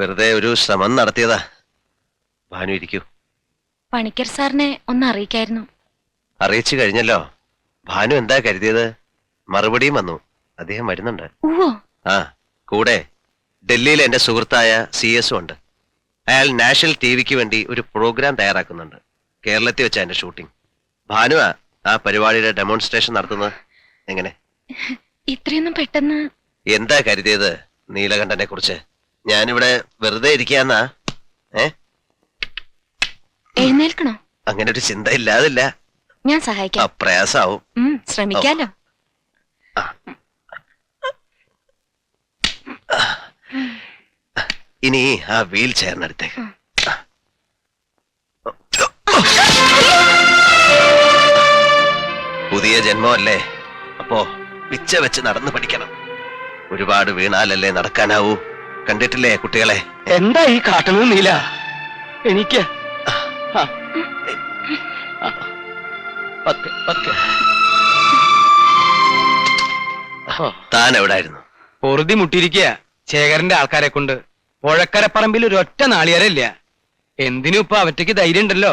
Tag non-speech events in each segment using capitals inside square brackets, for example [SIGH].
വെറുതെ ഒരു ശ്രമം നടത്തിയതാ. ഭാനു ഇരിക്കൂ. പണിക്കർ സാറിനെ ഒന്ന് അറിയിക്കായിരുന്നു. അറിയിച്ചു കഴിഞ്ഞല്ലോ. ഭാനു എന്താ കരുതിയത്? മറുപടിയും വന്നു. അദ്ദേഹം വരുന്നുണ്ട്. ആ കൂടെ. ഡൽഹിയിൽ എന്റെ സുഹൃത്തായ സി എസും ഉണ്ട്. അയാൾ നാഷണൽ ടി വിക്ക് വേണ്ടി ഒരു പ്രോഗ്രാം തയ്യാറാക്കുന്നുണ്ട്. കേരളത്തിൽ വെച്ച എന്റെ ഷൂട്ടിംഗ്. ഭാനുവാ ആ പരിപാടിയുടെ ഡെമോൺസ്ട്രേഷൻ നടത്തുന്നത് എങ്ങനെ? ഇത്രയൊന്നും പെട്ടെന്ന് എന്താ കരുതിയത് നീലകണ്ഠനെ കുറിച്ച് ഞാനിവിടെ വെറുതെ ഇരിക്കാന്നാ. ഏ? എഴുന്നേൽക്കണോ? അങ്ങനെ ഒരു ചിന്ത ഇല്ലാതില്ല ഞാൻ സഹായിക്കാം. അപ്രയാസാവും ഉം, ശ്രമിക്കാലോ. ഇനി ആ വീൽ ചെയറിനടുത്തേക്ക് പുതിയ ജന്മമല്ലേ? അപ്പോ പിച്ച വെച്ച് നടന്നു പഠിക്കണം. ഒരുപാട് വീണാലല്ലേ നടക്കാനാവൂ? കണ്ടിട്ടില്ലേ കുട്ടികളെ? എന്താ ഈ കാട്ടണത് നീല? എനിക്ക് താൻ എവിടായിരുന്നു പൊറുതി മുട്ടിയിരിക്കുക ശേഖരന്റെ ആൾക്കാരെ കൊണ്ട്. പുഴക്കരപ്പറമ്പിൽ ഒരൊറ്റ നാളികേരമില്ല എന്തിനും ഇപ്പൊ അവറ്റയ്ക്ക് ധൈര്യം ഉണ്ടല്ലോ.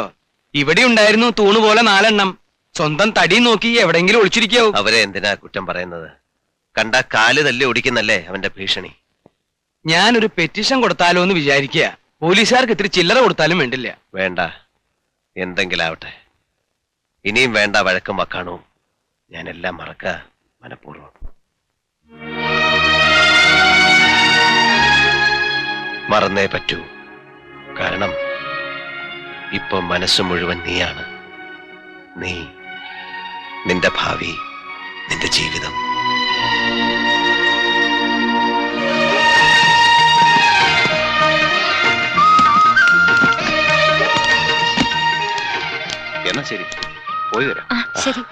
ഇവിടെ ഉണ്ടായിരുന്നു തൂണ് പോലെ നാലെണ്ണം. സ്വന്തം തടി നോക്കി എവിടെങ്കിലും ഒളിച്ചിരിക്കാവും. അവരെ എന്തിനാ കുറ്റം പറയുന്നത്? കണ്ട കാൽ തല്ലി ഓടിക്കുന്നല്ലേ അവന്റെ ഭീഷണി? ഞാനൊരു പെറ്റീഷൻ കൊടുത്താലോ എന്ന് വിചാരിക്കുക. പോലീസുകാർക്ക് ഇത്തിരി ചില്ലറ കൊടുത്താലും വേണ്ടില്ല. വേണ്ട. എന്തെങ്കിലും ആവട്ടെ ഇനിയും വേണ്ട വഴക്കും വക്കാണോ ഞാനെല്ലാം മറക്ക മനഃപൂർവം. മറന്നേ പറ്റൂ. കാരണം ഇപ്പൊ മനസ്സ് മുഴുവൻ നീയാണ്. നീ നിന്റെ ഭാവി നിന്റെ ജീവിതം. എന്നാ ശരി. പോയി വരാം. ആ ശരി.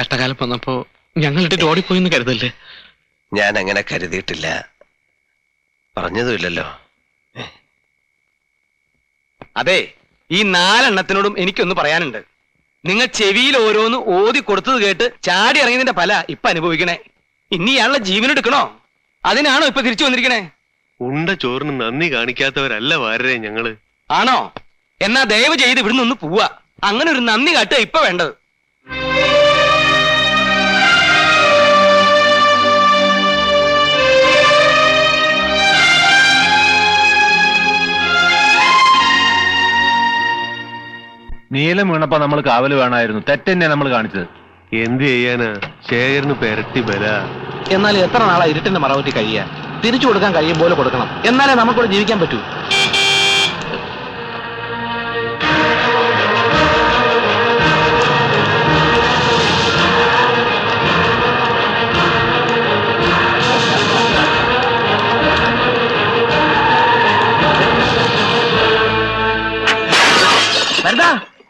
കഷ്ടകാലം വന്നപ്പോ ഞങ്ങളിട്ട് ഓടിപ്പോയിന്ന് കരുതല്ലേ? ഞാൻ അങ്ങനെ കരുതിയിട്ടില്ല. പറഞ്ഞതുമില്ലല്ലോ. അതെ ഈ നാലെണ്ണത്തിനോടും എനിക്കൊന്ന് പറയാനുണ്ട്. നിങ്ങൾ ചെവിയിൽ ഓരോന്ന് ഓതി കൊടുത്തത് കേട്ട് ചാടി ഇറങ്ങിയതിന്റെ ഫല ഇപ്പൊ അനുഭവിക്കണേ. ഇനി ഇയാളുടെ ജീവൻ എടുക്കണോ? അതിനാണോ ഇപ്പൊ തിരിച്ചു വന്നിരിക്കണേ? ഉണ്ട ചോറിന് നന്ദി കാണിക്കാത്തവരല്ല വാരരെ ഞങ്ങൾ. ആണോ? എന്നാ ദയവ് ചെയ്ത് ഇവിടുന്ന് ഒന്ന് പോവാ അങ്ങനെ ഒരു നന്ദി കാട്ടുക ഇപ്പൊ വേണ്ടത്. നീലം വീണപ്പോ നമ്മൾ കാവൽ വേണമായിരുന്നു. തെറ്റന്നെ നമ്മൾ കാണിച്ചത്. എന്ത് ചെയ്യാനാ? ശേഖരന് പെരട്ടി ബല. എന്നാൽ എത്ര നാളാ ഇരുട്ടിന്റെ മറവറ്റി കഴിയാ തിരിച്ചു കൊടുക്കാൻ കഴിയും പോലെ കൊടുക്കണം. എന്നാലേ നമുക്കിവിടെ ജീവിക്കാൻ പറ്റൂ.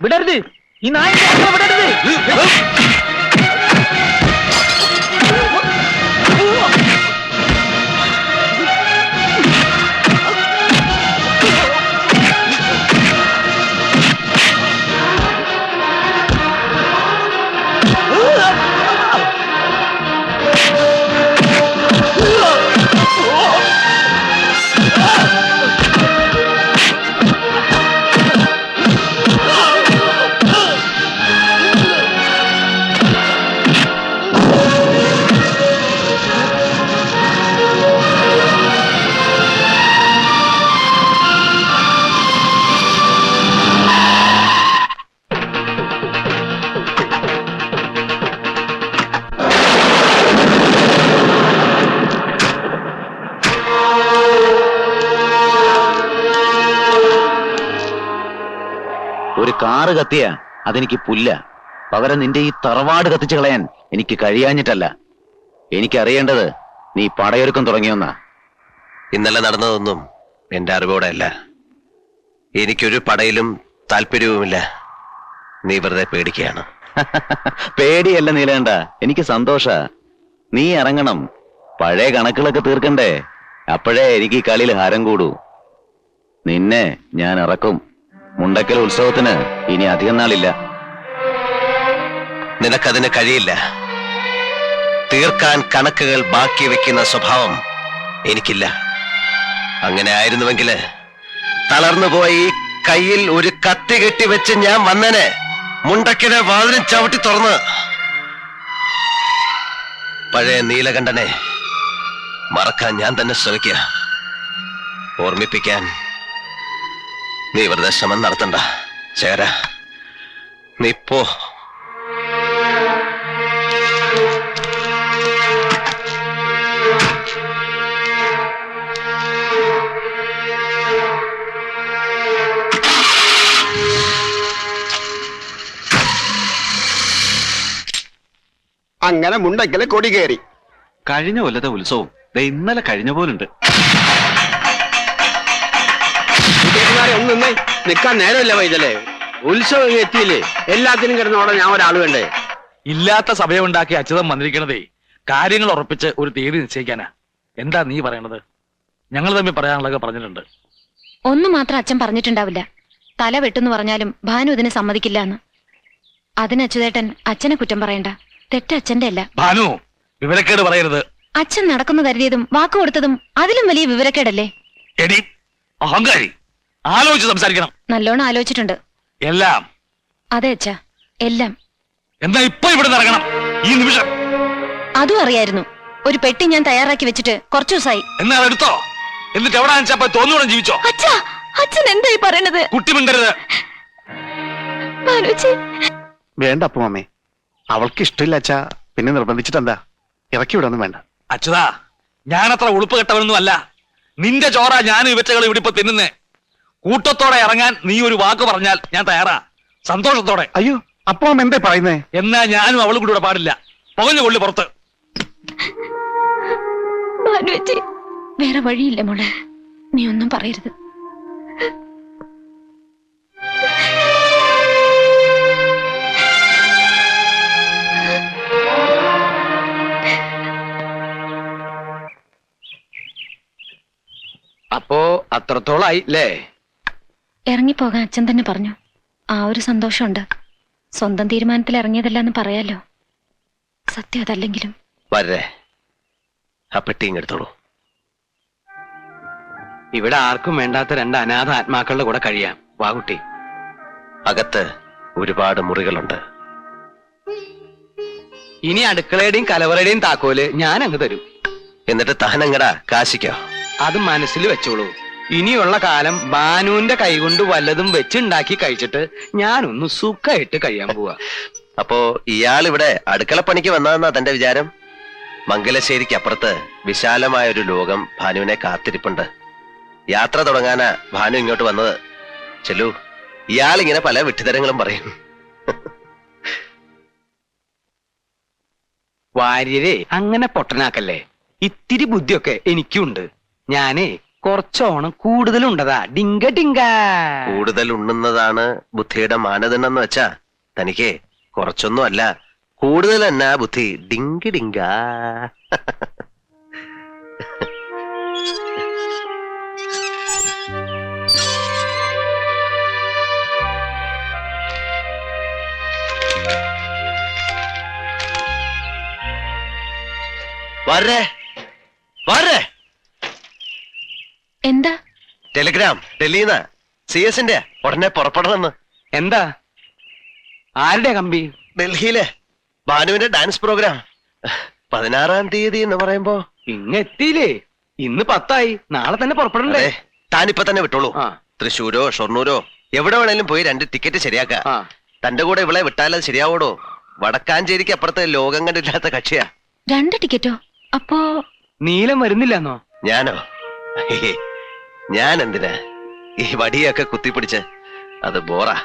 விடருது இந்த ஆயிரத்தி விடருது കത്തിയ അതെനിക്ക് പുല്ല. പകരം നിന്റെ ഈ തറവാട് കത്തിച്ചു കളയാൻ എനിക്ക് കഴിയാഞ്ഞിട്ടല്ല. എനിക്കറിയേണ്ടത് നീ പടയൊരുക്കം തുടങ്ങിയൊന്നാ. ഇന്നലെ നടന്നതൊന്നും എന്റെ അറിവോടെ അല്ല. എനിക്കൊരു പടയിലും താല്പര്യവുമില്ല. നീ വെറുതെ പേടിക്കുകയാണ്. [LAUGHS] പേടിയല്ല നീലേണ്ട എനിക്ക് സന്തോഷ. നീ ഇറങ്ങണം. പഴയ കണക്കുകളൊക്കെ തീർക്കണ്ടേ? അപ്പോഴേ എനിക്ക് ഈ കളിയിൽ ഹാരം കൂടൂ. നിന്നെ ഞാൻ ഇറക്കും. മുണ്ടക്കൽ ഉത്സവത്തിന് ഇനി അധികം നാളില്ല. നിനക്കതിന് കഴിയില്ല. തീർക്കാൻ കണക്കുകൾ ബാക്കി വെക്കുന്ന സ്വഭാവം എനിക്കില്ല. അങ്ങനെ ആയിരുന്നുവെങ്കിൽ തളർന്നു പോയി കയ്യിൽ ഒരു കത്തി കെട്ടി വെച്ച് ഞാൻ വന്നനെ. മുണ്ടക്കിനെ വാതിലും ചവിട്ടി തുറന്ന്. പഴയ നീലകണ്ഠനെ മറക്കാൻ ഞാൻ തന്നെ ശ്രമിക്കുക. ഓർമ്മിപ്പിക്കാൻ നീ വെറുതെ ശ്രമം നടത്തണ്ട. ചേര നീ പോ. അങ്ങനെ മുണ്ടക്കൽ കൊടി കയറി. കഴിഞ്ഞ കൊല്ലത്തെ ഉത്സവം ദേ ഇന്നലെ കഴിഞ്ഞ പോലുണ്ട്. കുട്ടിയന്മാരെ ഒന്ന് നിന്നേ. നിക്കാൻ നേരമില്ല വൈദ്യല്ലേ ഉത്സവം എത്തിയില്ലേ? എല്ലാത്തിനും കിടന്നോടെ ഞാൻ ഒരാൾ വേണ്ടേ ഇല്ലാത്ത സഭയമുണ്ടാക്കി അച്യുതം വന്നിരിക്കണതേ. കാര്യങ്ങൾ ഉറപ്പിച്ച് ഒരു തീയതി നിശ്ചയിക്കാനാ. എന്താ നീ പറയണത്? ഞങ്ങൾ തമ്മിൽ പറയാനുള്ളതൊക്കെ പറഞ്ഞിട്ടുണ്ട്. ഒന്നു മാത്രം അച്ഛൻ പറഞ്ഞിട്ടുണ്ടാവില്ല. തല വെട്ടെന്ന് പറഞ്ഞാലും ഭാനു ഇതിന് സമ്മതിക്കില്ല എന്ന് അതിന് അച്യുതേട്ടൻ അച്ഛനെ കുറ്റം പറയണ്ട. തെറ്റ അച്ഛന്റെ അല്ല. ഭാനു വിവരക്കേട് പറയരുത്. അച്ഛൻ നടക്കുന്നു കരുതിയതും വാക്ക് കൊടുത്തതും അതിലും വലിയ വിവരക്കേടല്ലേ? എടി അഹങ്കാരി. ആലോചിച്ച് സംസാരിക്കണം. നല്ലോണം ആലോചിച്ചിട്ടുണ്ട്. എല്ലാം. അതെ അച്ഛാ എല്ലാം. എന്നാ ഇപ്പൊ ഇവിടെ ഇറങ്ങണം. ഈ നിമിഷം. അതും അറിയായിരുന്നു. ഒരു പെട്ടി ഞാൻ തയ്യാറാക്കി വെച്ചിട്ട് കുറച്ചു ദിവസമായി. എന്നാ അതെടുത്തോ എന്നിട്ട് എവിടെ വെച്ചപ്പോ തോന്നുകൂടെ ജീവിച്ചോ? അച്ഛാ അച്ഛൻ എന്തായി പറയണത്? കുട്ടി മിണ്ടരുത്. വേണ്ട അപ്പുമ്മേ അവൾക്ക് ഇഷ്ടമില്ല അച്ഛാ. പിന്നെ നിർബന്ധിച്ചിട്ടെന്താ ഇറക്കി വിടൊന്നും വേണ്ട. അച്യുതാ ഞാനത്ര ഉളുപ്പ് കെട്ടവനൊന്നും അല്ല. നിന്റെ ചോറ ഞാൻ ഇവറ്റകൾ ഇവിടെ ഇപ്പൊ തിന്നുന്നേ. കൂട്ടത്തോടെ ഇറങ്ങാൻ നീ ഒരു വാക്ക് പറഞ്ഞാൽ ഞാൻ തയ്യാറാ. സന്തോഷത്തോടെ. അയ്യോ അപ്പോ എന്തേ പറയുന്നേ? എന്നാ ഞാനും അവളും കൂടെ പാടില്ല. പകഞ്ഞു കൊള്ളി പുറത്ത്. വേറെ വഴിയില്ല മോളെ? നീ ഒന്നും പറയരുത്. അപ്പോ അത്രത്തോളായി അല്ലേ ഇറങ്ങിപ്പോകാൻ അച്ഛൻ തന്നെ പറഞ്ഞു. ആ ഒരു സന്തോഷമുണ്ട്. സ്വന്തം തീരുമാനത്തിൽ ഇറങ്ങിയതല്ല എന്ന് പറയാലോ. സത്യം അതല്ലെങ്കിലും. വരേ ആ പെട്ടിയും എടുത്തോളൂ ഇവിടെ ആർക്കും വേണ്ടാത്ത രണ്ട് അനാഥ ആത്മാക്കളുടെ കൂടെ കഴിയാം. വാകുട്ടി അകത്ത് ഒരുപാട് മുറികളുണ്ട്. ഇനി അടുക്കളയുടെയും കലവറയുടെയും താക്കോൽ ഞാൻ അങ്ങ് തരും. എന്നിട്ട് തഹനങ്ങടാ കാശിക്കോ? അത് മനസ്സിൽ വെച്ചോളൂ. ഇനിയുള്ള കാലം ബാനുവിന്റെ കൈകൊണ്ട് വല്ലതും വെച്ചുണ്ടാക്കി കഴിച്ചിട്ട് ഞാനൊന്ന് സുഖമായിട്ട് കഴിയാൻ പോവാ. അപ്പോ ഇയാൾ ഇവിടെ അടുക്കളപ്പണിക്ക് വന്നതെന്നാ തന്റെ വിചാരം? മംഗലശ്ശേരിക്ക് അപ്പുറത്ത് വിശാലമായ ഒരു ലോകം ഭാനുവിനെ കാത്തിരിപ്പുണ്ട്. യാത്ര തുടങ്ങാനാ ഭാനു ഇങ്ങോട്ട് വന്നത്. ചെല്ലു ഇയാൾ ഇങ്ങനെ പല വിട്ടുതരങ്ങളും പറയും. വാര്യരെ അങ്ങനെ പൊട്ടനാക്കല്ലേ? ഇത്തിരി ബുദ്ധിയൊക്കെ എനിക്കുണ്ട്. ഞാനേ കുറച്ചോണം കൂടുതലുണ്ടതാ. ഡിങ്ക ഡിങ്ക. കൂടുതൽ ഉണ്ണുന്നതാണ് ബുദ്ധിയുടെ മാനദണ്ഡം എന്ന് വെച്ചാ തനിക്ക് കുറച്ചൊന്നും അല്ല കൂടുതൽ എന്നാ ബുദ്ധി? ഡിങ്കി ഡിങ്ക. വരേ വരേ. എന്താ? ടെലിഗ്രാം ഡൽഹിന്ന്. സി എസിന്റെ ഉടനെ പുറപ്പെടണമെന്ന്. എന്താ? ആരുടെ കമ്പി? ഡൽഹിയിലെ. ഭാനുവിന്റെ ഡാൻസ് പ്രോഗ്രാം. പതിനാറാം തീയതി എന്ന് പറയുമ്പോ. ഇങ്ങെത്തിയില്ലേ ഇന്ന് പത്തായി. നാളെ തന്നെ പുറപ്പെടണ്ടേ? അതെ. താനിപ്പൊ തന്നെ വിട്ടോളൂ. ആ. തൃശ്ശൂരോ ഷൊർണൂരോ എവിടെ വേണേലും പോയി രണ്ട് ടിക്കറ്റ് ശരിയാക്ക. ആ. തന്റെ കൂടെ ഇവളെ വിട്ടാലത് ശരിയാവോടോ? വടക്കാഞ്ചേരിക്ക് അപ്പുറത്ത് ലോകം കണ്ടില്ലാത്ത കക്ഷിയാ. രണ്ട് ടിക്കറ്റോ? അപ്പോ നീലം വരുന്നില്ലെന്നോ? ഞാനോ? ഞാൻ എന്തിനാ ഈ വടിയൊക്കെ കുത്തിപ്പിടിച്ച് അത് ബോറാ.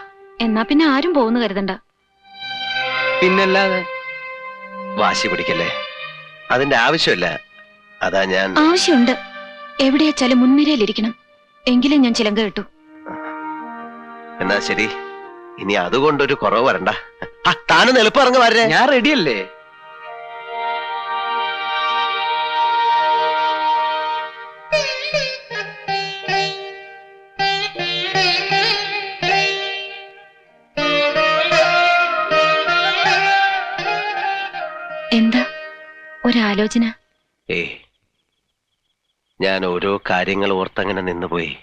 എന്നാ പിന്നെ ആരും പോകുന്നു കരുതണ്ട. പിന്നല്ലാതെ വാശി പിടിക്കല്ലേ? അതിന്റെ ആവശ്യമില്ല. അതാ ഞാൻ ആവശ്യമുണ്ട്. എവിടെയാച്ചാലും മുൻനിരയിലിരിക്കണം. എങ്കിലും ഞാൻ ചിലങ്ക കിട്ടു. എന്നാ ശരി. ഇനി അതുകൊണ്ടൊരു കുറവ് വരണ്ട. ആ താനും എളുപ്പം ഇറങ്ങി വരേ. ഞാൻ റെഡിയല്ലേ ഒരാലോചന ഏ ഞാൻ ഓരോ കാര്യങ്ങൾ ഓർത്തങ്ങനെ നിന്നുപോയി.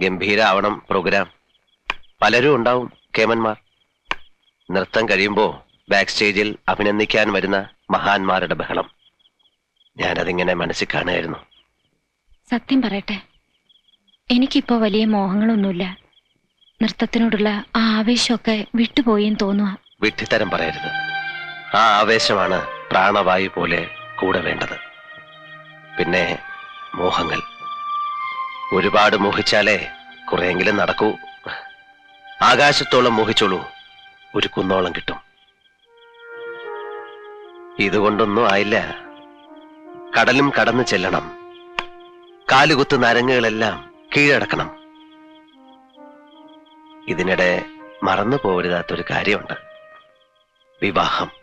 ഗംഭീരാവണം പ്രോഗ്രാം. പലരും ഉണ്ടാവും കേമന്മാർ. നൃത്തം കഴിയുമ്പോ ബാക്ക് സ്റ്റേജിൽ അഭിനന്ദിക്കാൻ വരുന്ന മഹാന്മാരുടെ ബഹളം. ഞാനതിങ്ങനെ മനസ്സിൽ കാണുമായിരുന്നു സത്യം പറയട്ടെ. എനിക്കിപ്പോ വലിയ മോഹങ്ങളൊന്നുമില്ല. നൃത്തത്തിനോടുള്ള ആ ആവേശമൊക്കെ വിട്ടുപോയെന്ന് തോന്നുക വിട്ടിത്തരം പറയരുത്. ആ ആവേശമാണ് പ്രാണവായു പോലെ കൂടെ വേണ്ടത്. പിന്നെ മോഹങ്ങൾ. ഒരുപാട് മോഹിച്ചാലേ കുറെയെങ്കിലും നടക്കൂ. ആകാശത്തോളം മോഹിച്ചോളൂ. ഒരു കുന്നോളം കിട്ടും. ഇതുകൊണ്ടൊന്നും ആയില്ല. കടലും കടന്നു ചെല്ലണം. കാലുകുത്ത് നരങ്ങുകളെല്ലാം കീഴടക്കണം. ഇതിനിടെ മറന്നു പോരുതാത്തൊരു കാര്യമുണ്ട്. വിവാഹം.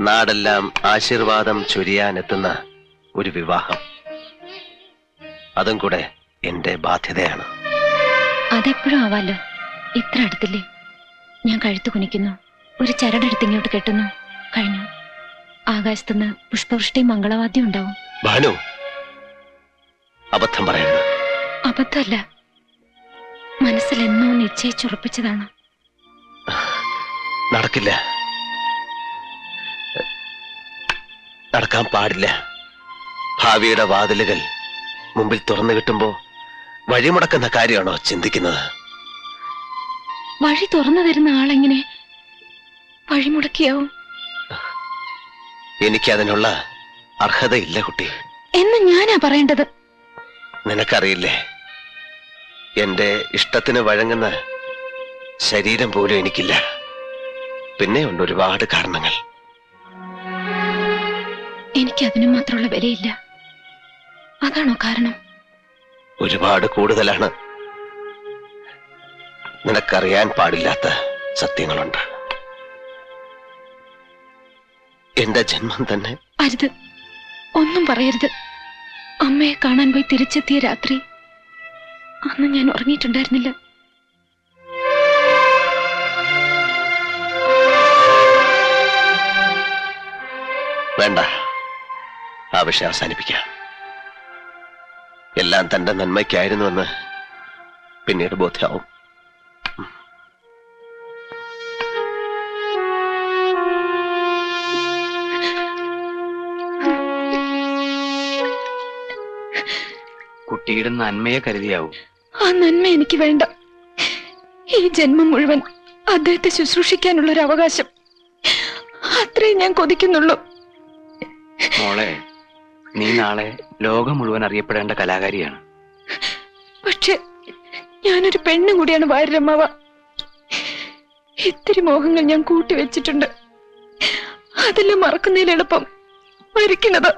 നാടെല്ലാം ആശീർവാദം ചൊരിയാനെത്തുന്ന ഒരു വിവാഹം. അതും കൂടെ എന്റെ ബാധ്യതയാണ്. അതെപ്പോഴും ആവാലോ? ഇത്ര അടുത്തില്ലേ? ഞാൻ കഴുത്തു കുനിക്കുന്നു. ഒരു ചരടെടുത്ത് ഇങ്ങോട്ട് കെട്ടുന്നു. കഴിഞ്ഞു. ആകാശത്തുനിന്ന് പുഷ്പവൃഷ്ടി മംഗളവാദ്യം ഉണ്ടാവും. ഭാനു അബദ്ധം പറയുന്നു അബദ്ധമല്ല. മനസ്സിൽ എന്നോ നിശ്ചയിച്ചുറപ്പിച്ചതാണ്. നടക്കില്ല. നടക്കാൻ പാടില്ല. ഭാവിയുടെ വാതിലുകൾ മുമ്പിൽ തുറന്നു കിട്ടുമ്പോ വഴിമുടക്കുന്ന കാര്യമാണോ ചിന്തിക്കുന്നത്? വഴി തുറന്നു തരുന്ന ആളെങ്ങനെ വഴിമുടക്കിയാവും? എനിക്കതിനുള്ള അർഹതയില്ല കുട്ടി. എന്ന് ഞാനാ പറയേണ്ടത്. നിനക്കറിയില്ലേ? എന്റെ ഇഷ്ടത്തിന് വഴങ്ങുന്ന ശരീരം പോലും എനിക്കില്ല. പിന്നെ ഉണ്ട് ഒരുപാട് കാരണങ്ങൾ. എനിക്ക് അതിനും മാത്രമുള്ള വിലയില്ല. അതാണോ കാരണം? ഒരുപാട് കൂടുതലാണ്. നിനക്കറിയാൻ പാടില്ലാത്ത സത്യങ്ങളുണ്ട്. എന്റെ ജന്മം തന്നെ. അരുത്. ഒന്നും പറയരുത്. അമ്മയെ കാണാൻ പോയി തിരിച്ചെത്തിയ രാത്രി അന്ന് ഞാൻ ഉറങ്ങിയിട്ടുണ്ടായിരുന്നില്ല. വേണ്ട. ആ വിഷയം അവസാനിപ്പിക്കാം. എല്ലാം തന്റെ നന്മയ്ക്കായിരുന്നുവെന്ന് പിന്നീട് ബോധ്യമാവും കുട്ടിയുടെ നന്മയെ കരുതിയാവും. ആ നന്മ എനിക്ക് വേണ്ട. ഈ ജന്മം മുഴുവൻ അദ്ദേഹത്തെ ശുശ്രൂഷിക്കാനുള്ളൊരവകാശം. ഒരു അവകാശം അത്രേ ഞാൻ കൊതിക്കുന്നുള്ളൂ. മോളെ നീ നാളെ ലോകം മുഴുവൻ അറിയപ്പെടേണ്ട കലാകാരിയാണ്. പക്ഷെ ഞാനൊരു പെണ്ണും കൂടിയാണ് വാര്യരമ്മാവ ഇത്തിരി മോഹങ്ങൾ ഞാൻ കൂട്ടിവെച്ചിട്ടുണ്ട് അതെല്ലാം മറക്കുന്നതിൽ എളുപ്പം മരിക്കണത്